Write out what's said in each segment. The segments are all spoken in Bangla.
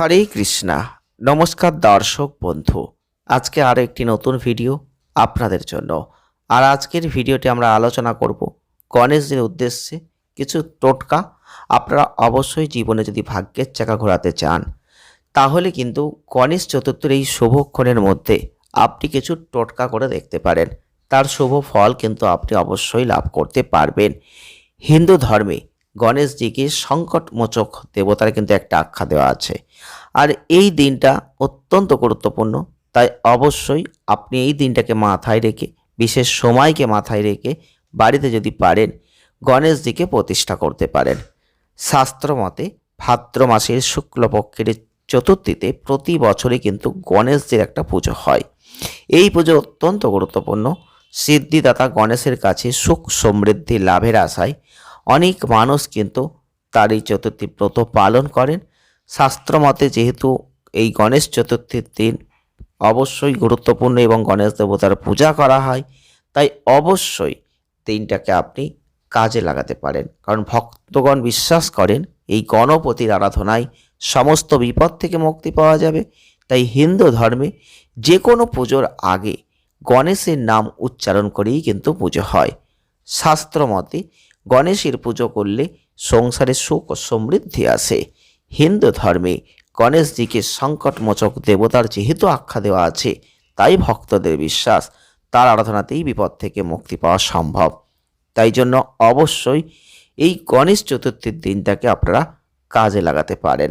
হরে কৃষ্ণা। নমস্কার দর্শক বন্ধু। আজকে আরও একটি নতুন ভিডিও আপনাদের জন্য। আর আজকের ভিডিওটি আমরা আলোচনা করব গণেশজির উদ্দেশ্যে কিছু টোটকা। আপনারা অবশ্যই জীবনে যদি ভাগ্যের চাকা ঘোরাতে চান, তাহলে কিন্তু গণেশ চতুর্থীর এই শুভক্ষণের মধ্যে আপনি কিছু টোটকা করে দেখতে পারেন। তার শুভ ফল কিন্তু আপনি অবশ্যই লাভ করতে পারবেন। হিন্দু ধর্মে গণেশজিকে সংকটমোচক দেবতার কিন্তু একটা আখ্যা দেওয়া আছে। আর এই দিনটা অত্যন্ত গুরুত্বপূর্ণ, তাই অবশ্যই আপনি এই দিনটাকে মাথায় রেখে, বিশেষ সময়কে মাথায় রেখে বাড়িতে যদি পারেন, গণেশজিকে প্রতিষ্ঠা করতে পারেন। শাস্ত্র মতে ভাদ্র মাসের শুক্লপক্ষের চতুর্থীতে প্রতি বছরই কিন্তু গণেশজির একটা পুজো হয়। এই পুজো অত্যন্ত গুরুত্বপূর্ণ। সিদ্ধিদাতা গণেশের কাছে সুখ সমৃদ্ধি লাভের আশায় অনেক মানুষ কিন্তু তার এই চতুর্থী ব্রত পালন করেন। শাস্ত্রমতে যেহেতু এই গণেশ চতুর্থীর দিন অবশ্যই গুরুত্বপূর্ণ এবং গণেশ দেবতার পূজা করা হয়, তাই অবশ্যই দিনটাকে আপনি কাজে লাগাতে পারেন। কারণ ভক্তগণ বিশ্বাস করেন, এই গণপতির আরাধনায় সমস্ত বিপদ থেকে মুক্তি পাওয়া যাবে। তাই হিন্দু ধর্মে যে কোনো পুজোর আগে গণেশের নাম উচ্চারণ করেই কিন্তু পুজো হয়। শাস্ত্রমতে গণেশের পুজো করলে সংসারে সুখ ও সমৃদ্ধি আসে। হিন্দু ধর্মে গণেশজিকে সংকটমোচক দেবতার যেহেতু আখ্যা দেওয়া আছে, তাই ভক্তদের বিশ্বাস তার আরাধনাতেই বিপদ থেকে মুক্তি পাওয়া সম্ভব। তাই জন্য অবশ্যই এই গণেশ চতুর্থীর দিনটাকে আপনারা কাজে লাগাতে পারেন।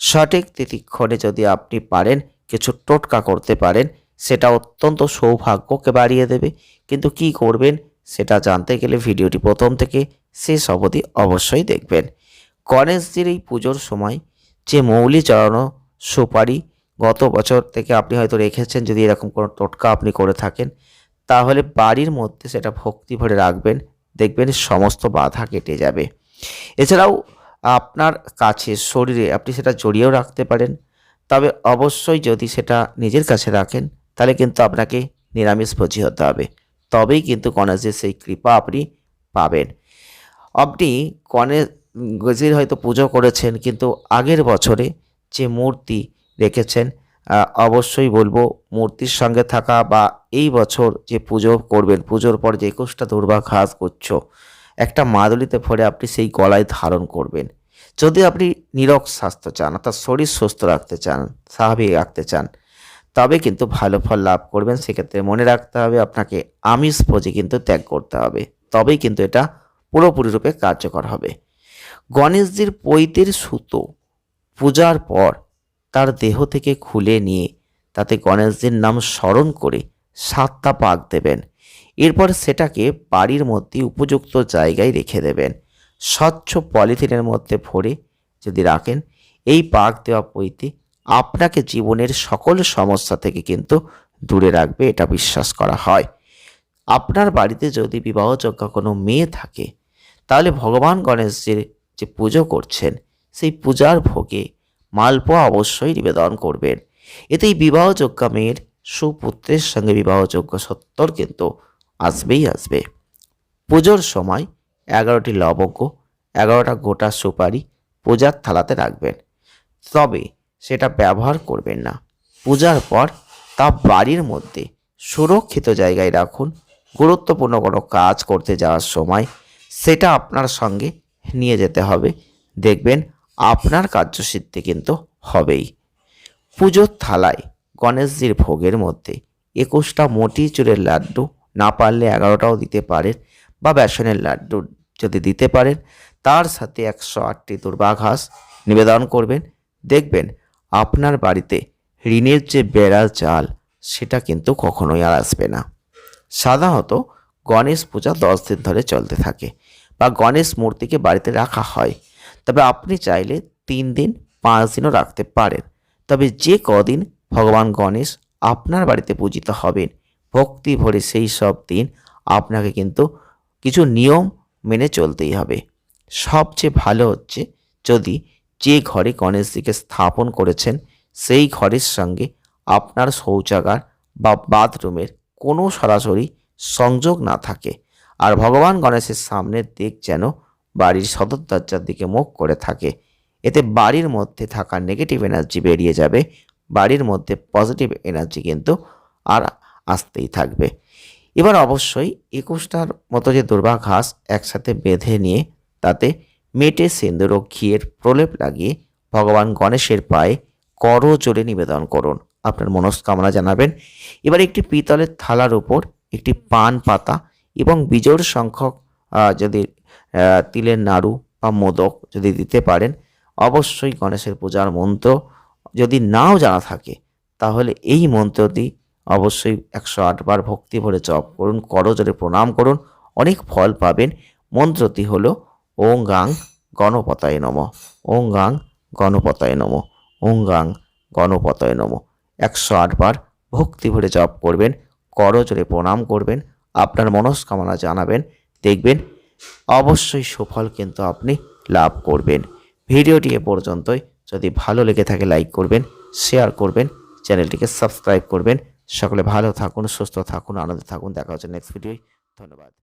সঠিক তিথিক্ষণে যদি আপনি পারেন, কিছু টোটকা করতে পারেন, সেটা অত্যন্ত সৌভাগ্যকে বাড়িয়ে দেবে। কিন্তু কি করবেন? সেটা জানতে গেলে ভিডিওটি প্রথম থেকে শেষ অবধি অবশ্যই দেখবেন। গণেশজির এই পুজোর সময় যে মৌলি চড়ানো সুপারি গত বছর থেকে আপনি হয়তো রেখেছেন, যদি এরকম কোনো টোটকা আপনি করে থাকেন, তাহলে বাড়ির মধ্যে সেটা ভক্তি ভরে রাখবেন, দেখবেন সমস্ত বাধা কেটে যাবে। এছাড়াও আপনার কাছে শরীরে আপনি সেটা জড়িয়েও রাখতে পারেন, তবে অবশ্যই যদি সেটা নিজের কাছে রাখেন, তাহলে কিন্তু আপনাকে নিরামিষ ভোজি হতে হবে। তবেই কিন্তু গণেশের সেই কৃপা আপনি পাবেন। আপনি গণেশের হয়তো পুজো করেছেন, কিন্তু আগের বছরে যে মূর্তি রেখেছেন অবশ্যই বলব মূর্তির সঙ্গে থাকা বা এই বছর যে পুজো করবেন, পুজোর পর যে একুশটা দুর্বা ঘাস করছ একটা মাদুলিতে ভরে আপনি সেই গলায় ধারণ করবেন। যদি আপনি নিরক স্বাস্থ্য চান, অর্থাৎ শরীর সুস্থ রাখতে চান, স্বাভাবিক রাখতে চান তবে কিন্তু ভালো ফল লাভ করবেন, সেক্ষেত্রে মনে রাখতে হবে আপনাকে আমিষ ভোজি কিন্তু ত্যাগ করতে হবে। তবেই কিন্তু এটা পুরোপুরি রূপে কার্যকর হবে। গণেশজির পৈতের সুতো পূজার পর তার দেহ থেকে খুলে নিয়ে তাতে গণেশজির নাম স্মরণ করে সাতটা পাক দেবেন। এরপর সেটাকে বাড়ির মধ্যে উপযুক্ত জায়গায় রেখে দেবেন। স্বচ্ছ পলিথিনের মধ্যে ভরে যদি রাখেন, এই পাক দেওয়া পইতে আপনাকে জীবনের সকল সমস্যা থেকে কিন্তু দূরে রাখবে, এটা বিশ্বাস করা হয়। আপনার বাড়িতে যদি বিবাহযোগ্য কোনো মেয়ে থাকে, তাহলে ভগবান গণেশজির যে পুজো করছেন, সেই পূজার ভোগে মালপোয়া অবশ্যই নিবেদন করবেন। এতেই বিবাহযোগ্য মেয়ের সুপুত্রের সঙ্গে বিবাহযোগ্য সত্তর কিন্তু আসবেই আসবে। পুজোর সময় এগারোটি লবঙ্গ, এগারোটা গোটা সুপারি পূজার থালাতে রাখবেন। তবে সেটা ব্যবহার করবেন না। পূজার পর তা বাড়ির মধ্যে সুরক্ষিত জায়গায় রাখুন। গুরুত্বপূর্ণ কোনো কাজ করতে যাওয়ার সময় সেটা আপনার সঙ্গে নিয়ে যেতে হবে। দেখবেন আপনার কার্যসিদ্ধি কিন্তু হবেই। পুজোর থালায় গণেশজির ভোগের মধ্যে একুশটা মোটি চুরের লাড্ডু না পারলে এগারোটাও দিতে পারেন বা বেসনের লাড্ডু যদি দিতে পারেন, তার সাথে একশো আটটি দুর্বাঘাস নিবেদন করবেন। দেখবেন আপনার বাড়িতে ঋণের যে বেড়াল চাল, সেটা কিন্তু কখনোই আর আসবে না। সাধারণত গণেশ পূজা দশ দিন ধরে চলতে থাকে বা গণেশ মূর্তিকে বাড়িতে রাখা হয়। তবে আপনি চাইলে তিন দিন, পাঁচ দিনও রাখতে পারেন। তবে যে কদিন ভগবান গণেশ আপনার বাড়িতে পূজিত হবেন, ভক্তি ভরে সেই সব দিন আপনাকে কিন্তু কিছু নিয়ম মেনে চলতেই হবে। সবচেয়ে ভালো হচ্ছে যদি যে ঘরে গণেশজিকে স্থাপন করেছেন, সেই ঘরের সঙ্গে আপনার শৌচাগার বা বাথরুমের কোনো সরাসরি সংযোগ না থাকে। আর ভগবান গণেশের সামনের দিক যেন বাড়ির সদর দরজার দিকে মুখ করে থাকে। এতে বাড়ির মধ্যে থাকা নেগেটিভ এনার্জি বেরিয়ে যাবে, বাড়ির মধ্যে পজিটিভ এনার্জি কিন্তু আর আসতেই থাকবে। এবার অবশ্যই একুশটার মতো যে দুর্বা ঘাস একসাথে বেঁধে নিয়ে তাতে মেটে সিন্দুর ও ঘিয়ের প্রলেপ লাগিয়ে ভগবান গণেশের পায়ে কর জোরে নিবেদন করুন। আপনার মনস্কামনা জানাবেন। এবার একটি পিতলের থালার উপর একটি পান পাতা এবং বিজোড় সংখ্যক যদি তিলের নাড়ু বা মোদক যদি দিতে পারেন, অবশ্যই গণেশের পূজার মন্ত্র যদি নাও জানা থাকে, তাহলে এই মন্ত্রটি অবশ্যই একশো আটবার ভক্তি ভরে জপ করুন করজোরে প্রণাম করুন, অনেক ফল পাবেন। মন্ত্রটি হলো ওং গাং গণপতায় নম। ওং গাং গণপতায় নম। ওং গাং গণপতায় নম। একশো আটবার ভক্তি ভরে জপ করবেন, করজোরে প্রণাম করবেন, আপনার মনস্কামনা জানাবেন, দেখবেন অবশ্যই সুফল কিন্তু আপনি লাভ করবেন। ভিডিওটি এ পর্যন্তই। যদি ভালো লেগে থাকে লাইক করবেন, শেয়ার করবেন, চ্যানেলটিকে সাবস্ক্রাইব করবেন। সকলে ভালো থাকুন, সুস্থ থাকুন, আনন্দে থাকুন। দেখা হচ্ছে নেক্সট ভিডিওয়। ধন্যবাদ।